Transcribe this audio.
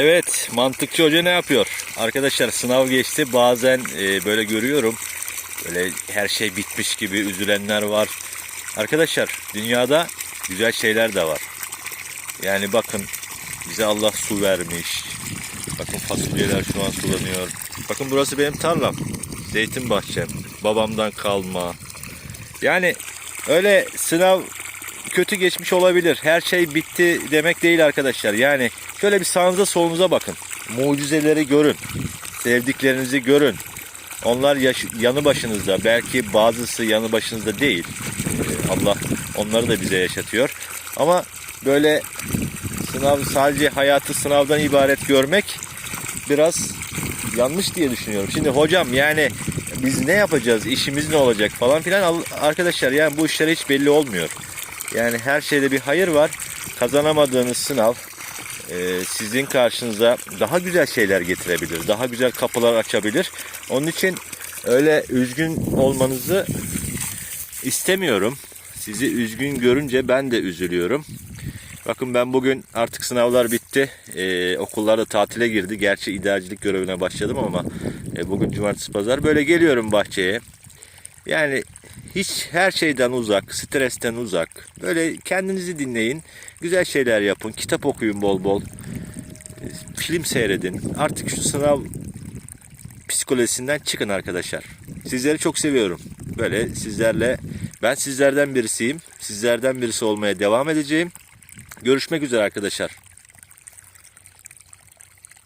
Evet, mantıkçı hoca ne yapıyor? Arkadaşlar sınav geçti. Bazen e, böyle görüyorum. Böyle her şey bitmiş gibi üzülenler var. Arkadaşlar dünyada güzel şeyler de var. Yani bakın bize Allah su vermiş. Bakın fasulyeler şu an sulanıyor. Bakın burası benim tarlam. Zeytin bahçem. Babamdan kalma. Yani öyle sınav kötü geçmiş olabilir. Her şey bitti demek değil arkadaşlar. Yani şöyle bir sağınıza solunuza bakın. Mucizeleri görün. Sevdiklerinizi görün. Onlar yaş- yanı başınızda. Belki bazısı yanı başınızda değil. Ee, Allah onları da bize yaşatıyor. Ama böyle sınav sadece hayatı sınavdan ibaret görmek biraz yanlış diye düşünüyorum. Şimdi hocam yani biz ne yapacağız, işimiz ne olacak falan filan arkadaşlar yani bu işler hiç belli olmuyor. Yani her şeyde bir hayır var. Kazanamadığınız sınav e, sizin karşınıza daha güzel şeyler getirebilir. Daha güzel kapılar açabilir. Onun için öyle üzgün olmanızı istemiyorum. Sizi üzgün görünce ben de üzülüyorum. Bakın ben bugün artık sınavlar bitti. Ee, okullar da tatile girdi. Gerçi idarecilik görevine başladım ama e, bugün cumartesi pazar böyle geliyorum bahçeye. Yani hiç her şeyden uzak, stresten uzak. Böyle kendinizi dinleyin. Güzel şeyler yapın. Kitap okuyun bol bol. Film seyredin. Artık şu sınav psikolojisinden çıkın arkadaşlar. Sizleri çok seviyorum. Böyle sizlerle ben sizlerden birisiyim. Sizlerden birisi olmaya devam edeceğim. Görüşmek üzere arkadaşlar.